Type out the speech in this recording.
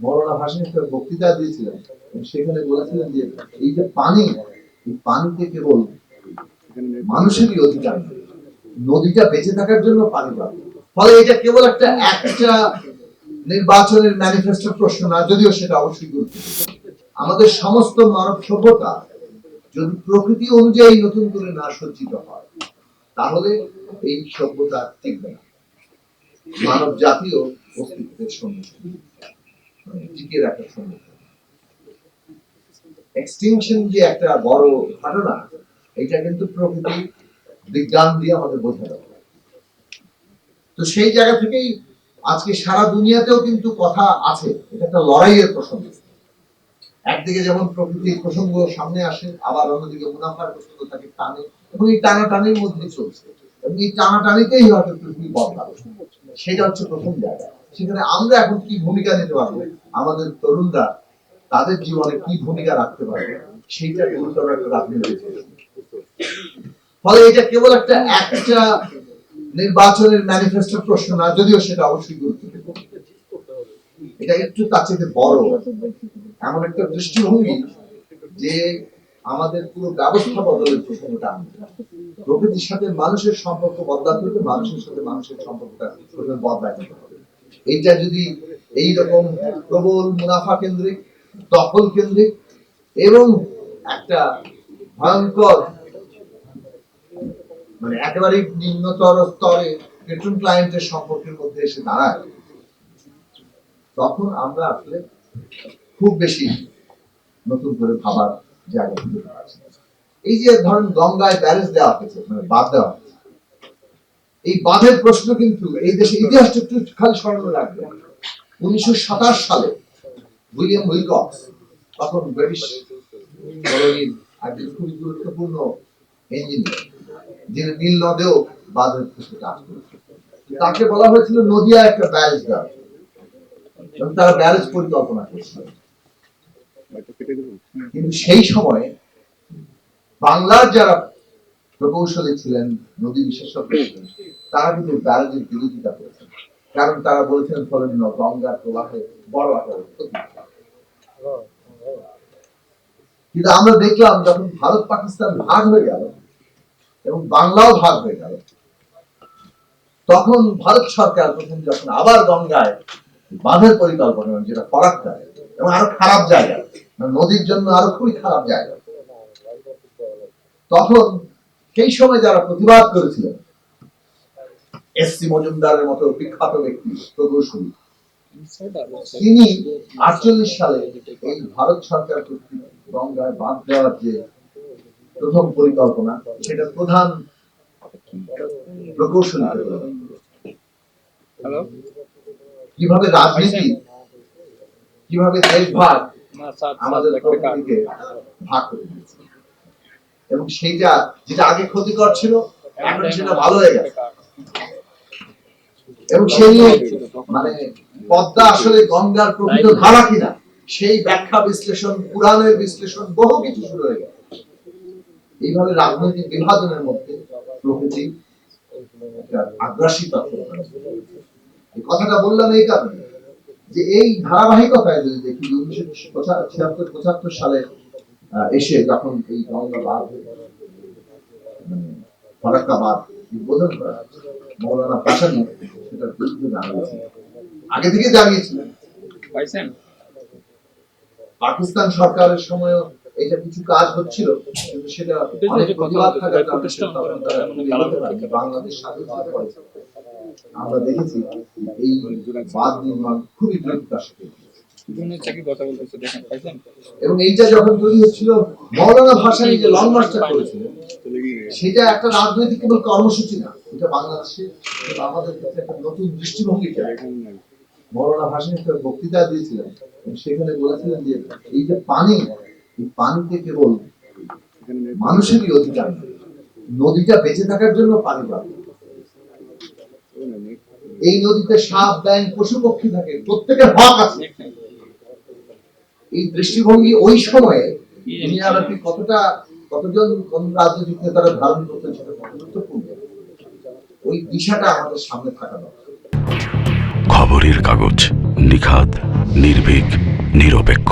মৌলানা ভাসানী একটা বক্তৃতা দিয়েছিলেন। সেখানে বলেছিলেন যে এই যে পানি, এই পানিতে কেবল মানুষেরই অধিকার নদীটা বেঁচে থাকার জন্য পানি পাবে। ফলে এটা কেবল একটা একটা নির্বাচনের ম্যানিফেস্টো প্রশ্ন না, যদিও সেটা অবশ্যই গুরুত্বপূর্ণ। আমাদের সমস্ত মানব সভ্যতা যদি প্রকৃতি অনুযায়ী নতুন করে না সজ্জিত হয়, তাহলে এই সভ্যতা টিকবে না। মানব জাতীয় অস্তিত্বের সম্মুখীন মানে টিকে রাখার সম্মুখীন এক্সটিংশন যে একটা বড় ঘটনা, এটা কিন্তু প্রকৃতি বিজ্ঞান দিয়ে আমাদের তো সেই জায়গা থেকেই আজকে সারা দুনিয়াতেও কিন্তু কথা আছে, এটা একটা লড়াইয়ের প্রসঙ্গ। একদিকে যেমন প্রকৃতির প্রসঙ্গ সামনে আসে, আবার অন্যদিকে মুনাফার প্রসঙ্গ তাকে টানে, এবং এই টানাটানির মধ্যে চলছে। এবং এই টানাটানিতেই হয়তো পৃথিবী বদলাবে। সেটা হচ্ছে প্রথম জায়গা। সেখানে আমরা এখন কি ভূমিকা নিতে পারব? আমাদের তরুণরা তাদের জীবনে কি ভূমিকা রাখতে পারবে? সেইটা গুরুতর একটা রাজনীতি ফলে এটা কেবল একটা একটা নির্বাচনের ম্যানিফেস্টো প্রশ্ন না, যদিও সেটা অবশ্যই গুরুত্বপূর্ণ। এটা একটু তার চেয়ে বড়। এমন একটা দৃষ্টিভঙ্গি যে আমাদের পুরো ব্যবস্থা বদলের প্রসঙ্গটা প্রকৃতির সাথে মানুষের সম্পর্ক বদলাতে হলে মানুষের সাথে মানুষের সম্পর্কটা বদলাতে হবে। এইটা যদি এই রকম প্রবল মুনাফা কেন্দ্রিক, দখল কেন্দ্রিক এবং একটা ভয়ঙ্কর মানে একেবারে নিম্নতর স্তরে পেট্রন ক্লায়েন্টের সম্পর্কের মধ্যে এসে দাঁড়ায়, তখন আমরা আসলে খুব বেশি নতুন করে ভাবার জায়গা। এই যে ধরেন গঙ্গায় ব্যারেজ দেওয়া হয়েছে মানে বাঁধ দেওয়া এই বাঁধের প্রশ্ন কিন্তু এই দেশের ইতিহাসটা একটু খালি স্মরণে রাখবেন উনিশশো সাতাশ সালে উইলিয়াম উইলকক্স তখন ব্রিটিশ একজন খুবই গুরুত্বপূর্ণ ইঞ্জিনিয়ার যিনি নীল নদেও বাঁধের কাজ তাকে বলা হয়েছিল নদিয়া একটা ব্যারেজ দেওয়া তারা ব্যারেজ পরিকল্পনা করছিল। কিন্তু সেই সময়ে বাংলার যারা প্রকৌশলী ছিলেন নদী বিশেষজ্ঞ ছিলেন তারা কিন্তু ব্যারেজের বিরোধিতা করেছেন কারণ তারা বলেছেন ফলে গঙ্গার প্রবাহে বড় হয়। কিন্তু আমরা দেখলাম যখন ভারত পাকিস্তান ভাগ হয়ে গেল এবং বাংলাও ভাগ হয়ে গেল, তখন ভারত সরকার প্রথম যখন আবার গঙ্গায় বাঁধের পরিকল্পনা যেটা ফরাক্কায় এবং আরও খারাপ জায়গা মানে নদীর জন্য আরও খুবই খারাপ জায়গা, তখন সেই সময় যারা প্রতিবাদ করেছিলেন এস সি মজুমদারের মতো বিখ্যাত ব্যক্তি প্রকৌশলী তিনি আটচল্লিশ সালে এই ভারত সরকার কর্তৃক গঙ্গায় বাঁধ দেওয়ার যে প্রথম পরিকল্পনা সেটা প্রধান প্রকৌশলী কীভাবে রাজনীতি কীভাবে দেশভাগ আমাদের ভাগ করে দিয়েছে। এবং সেইটা যেটা আগে ক্ষতিকর ছিল, এখন সেটা ভালো হয়ে গেছে। এবং সেই নিয়ে মানে পদ্মা আসলে গঙ্গার প্রকৃত ধারা কিনা, সেই ব্যাখ্যা বিশ্লেষণ, পুরাণের বিশ্লেষণ, বহু কিছু শুরু হয়ে গেছে। এইভাবে রাজনৈতিক বিভাজনের মধ্যে প্রকৃতি আগ্রাসী এই কথাটা বললাম এই কারণে যে এই ধারাবাহিকতায় যদি দেখি, উনিশশো ছিয়াত্তর, পঁচাত্তর সালে এসে যখন এই মানে উদ্বোধন করা মৌলানা ভাসানী সেটার বিরুদ্ধে দাঁড়িয়েছিলেন আগে থেকে দাঁড়িয়েছিলেন পাকিস্তান সরকারের সময় এটা কিছু কাজ হচ্ছিল কিন্তু সেটা অনেক প্রতিবাদ থাকার কারণে। বাংলাদেশ স্বাধীন আমরা দেখেছি এই বাঁধ নির্মাণ খুবই দ্রুততার সাথে। দুজনের চাকরি কথা বলতেছে দেখেন পাইছেন? এবং এইটা যখন তৈরি হচ্ছিল মৌলানা ভাসানী যে লং মার্চটা করেছিলেন সেটা একটা রাজনৈতিক কেবল কর্মসূচি না এটা বাংলাদেশে আমাদের কাছে একটা নতুন দৃষ্টিভঙ্গি মৌলানা ভাসানী একটা বক্তৃতা দিয়েছিলেন সেখানে বলেছিলেন যে এই যে পানি এই পানিতে কেবল মানুষেরই অধিকার নদীটা বেঁচে থাকার জন্য পানি পাবে। এই নদীতে সাপ ব্যাং পশু পক্ষী থাকে প্রত্যেকের হক আছে। এই দৃষ্টিভঙ্গি ওই সময়ে দুনিয়াব্যাপী কতটা কতজন কোন রাজনৈতিক নেতারা ধারণ করতে সেটা কত গুরুত্বপূর্ণ ওই দিশাটা আমাদের সামনে থাকা দরকার। খবরের কাগজ নিখাত নির্ভীক নিরপেক্ষ।